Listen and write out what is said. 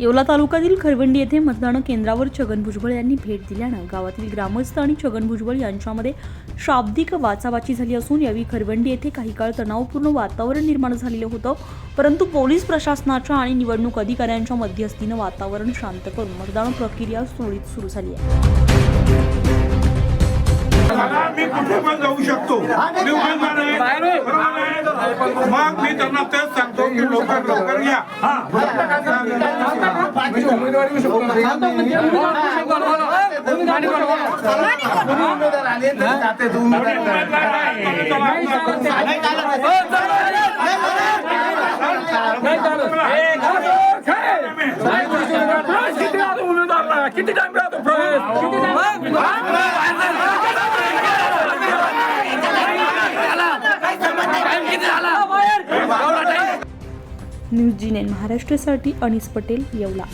येवला तालुक्यातील खरवंडी येथे मतदान केंद्रावर छगन भुजबळ यांनी भेट दिल्यानं गावातील ग्रामस्थ आणि छगन भुजबळ यांच्यामध्ये शाब्दिक वाचावाची झाली असून यावेळी खरवंडी येथे काही काळ तणावपूर्ण वातावरण निर्माण झालेलं होतं. परंतु पोलीस प्रशासनाच्या आणि निवडणूक अधिकाऱ्यांच्या मध्यस्थीनं वातावरण शांत करून मतदान प्रक्रिया सुरळीत सुरू झाली आहे. मला मी कुठे पण जाऊ शकतो. मी उमेदवार आहे मग मी त्यांना तेच सांगतो की लवकर लवकर या. उमेदवार आहे. किती टाइम राहतो न्यूज जी महाराष्ट्रासाठी अनिस पटेल येवला.